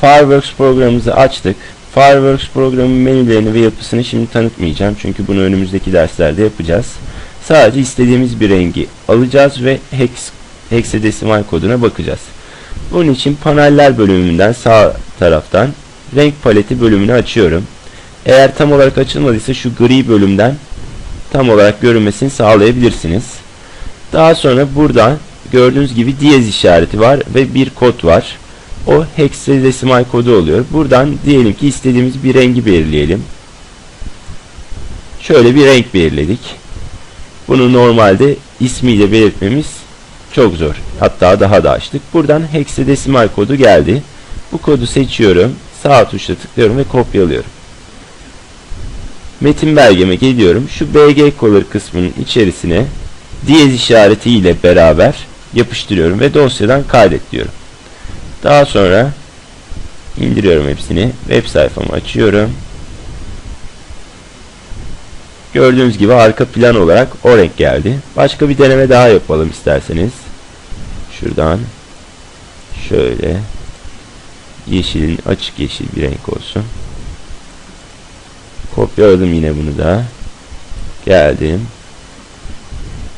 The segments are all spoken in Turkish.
Fireworks programımızı açtık. Fireworks programının menülerini ve yapısını şimdi tanıtmayacağım. Çünkü bunu önümüzdeki derslerde yapacağız. Sadece istediğimiz bir rengi alacağız ve hex, hexadesimal koduna bakacağız. Bunun için paneller bölümünden sağ taraftan renk paleti bölümünü açıyorum. Eğer tam olarak açılmadıysa şu gri bölümden tam olarak görünmesini sağlayabilirsiniz. Daha sonra buradan gördüğünüz gibi diyez işareti var ve bir kod var. O hexadesimal kodu oluyor. Buradan diyelim ki istediğimiz bir rengi belirleyelim. Şöyle bir renk belirledik. Bunu normalde ismiyle belirtmemiz çok zor. Hatta daha da açtık. Buradan hexadesimal kodu geldi. Bu kodu seçiyorum. Sağ tuşla tıklıyorum ve kopyalıyorum. Metin belgeme geliyorum. Şu BG Color kısmının içerisine diyez işareti ile beraber yapıştırıyorum ve dosyadan kaydet diyorum. Daha sonra indiriyorum hepsini. Web sayfamı açıyorum. Gördüğünüz gibi arka plan olarak o renk geldi. Başka bir deneme daha yapalım isterseniz. Şuradan şöyle yeşilin açık yeşil bir renk olsun. Kopyaladım yine bunu da. Geldim.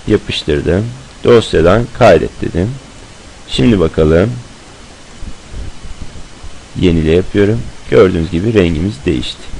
Yapıştırdım. Dosyadan kaydet dedim. Şimdi bakalım. Yenile yapıyorum. Gördüğünüz gibi rengimiz değişti.